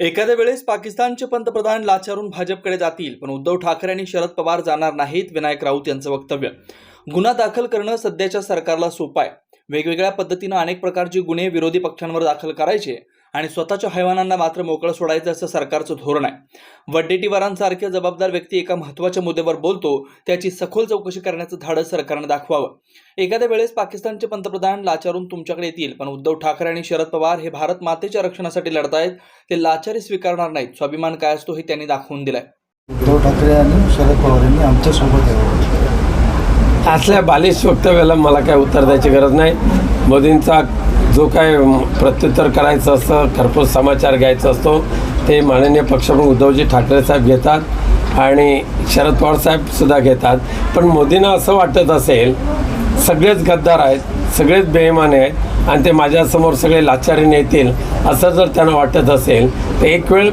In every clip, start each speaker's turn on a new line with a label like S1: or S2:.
S1: एखाद्या वेळेस पाकिस्तानचे पंतप्रधान लाचारून भाजपकडे जातील पण उद्धव ठाकरे आणि शरद पवार जाणार नाहीत विनायक राऊत यांचं वक्तव्य. गुन्हा दाखल करणं सध्याच्या सरकारला सोपं आहे. वेगवेगळ्या पद्धतीनं अनेक प्रकारचे गुन्हे विरोधी पक्षांवर दाखल करायचे. आणि स्वतःच्या हैवानांना मात्र मोकळं सोडायचं असं सरकारचं धोरण आहे. वड्डेटीवारांसारखे जबाबदार व्यक्ती एका महत्त्वाच्या मुद्द्यावर बोलतो त्याची सखोल चौकशी करण्याचं धाडस सरकारनं दाखवावं. एखाद्या वेळेस पाकिस्तानचे पंतप्रधान लाचारून तुमच्याकडे येतील पण उद्धव ठाकरे आणि शरद पवार हे भारत मातेच्या रक्षणासाठी लढतायत ते लाचारी स्वीकारणार नाहीत. स्वाभिमान काय असतो हे त्यांनी दाखवून दिलंय.
S2: उद्धव ठाकरे आणि शरद पवार यांनी आमच्यासोबत
S3: असल्या बालिश वक्तव्याला मला काय उत्तर द्यायची गरज नाही. मोदींचा जो काय प्रत्युत्तर करायचं असतं खरपूस समाचार घ्यायचा असतो ते माननीय पक्षप्रमुख उद्धवजी ठाकरे साहेब घेतात आणि शरद पवार साहेबसुद्धा घेतात. पण मोदींना असं वाटत असेल सगळेच गद्दार आहेत सगळेच बेईमाने आहेत आणि ते माझ्यासमोर सगळे लाचारीने येतील असं जर त्यांना वाटत असेल तर एक वेळ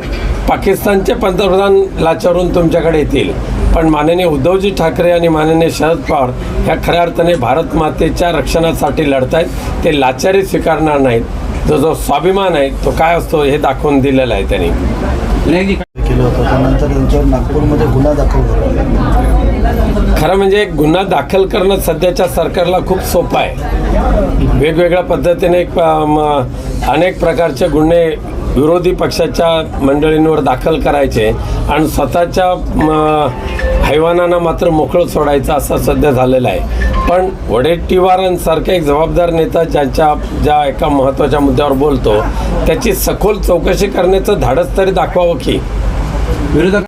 S3: पाकिस्तानचे पंतप्रधान लाचारून तुमच्याकडे येतील. पण माननीय उद्धवजी ठाकरे आणि माननीय शरद पवार ह्या खऱ्या अर्थाने भारत मातेच्या रक्षणासाठी लढत आहेत ते लाचारी स्वीकारणार नाहीत. जो जो स्वाभिमान आहे तो काय असतो हे दाखवून दिलेलं आहे त्यांनी.
S2: केलं होतं त्यानंतर त्यांच्यावर नागपूरमध्ये गुन्हा दाखल झाला
S3: खरं म्हणजे एक गुन्हा दाखल करणं सध्याच्या सरकारला खूप सोपं आहे. वेगवेगळ्या पद्धतीने अनेक प्रकारचे गुन्हे विरोधी पक्षाच्या मंडळींवर दाखल करायचे आणि स्वतःच्या हैवानांना मात्र मोकळं सोडायचं असं सध्या झालेलं आहे. पण वडेट्टीवारांसारखा एक जबाबदार नेता ज्यांच्या ज्या एका महत्त्वाच्या मुद्द्यावर बोलतो त्याची सखोल चौकशी करण्याचं धाडस तरी दाखवावं की?
S4: विरोधक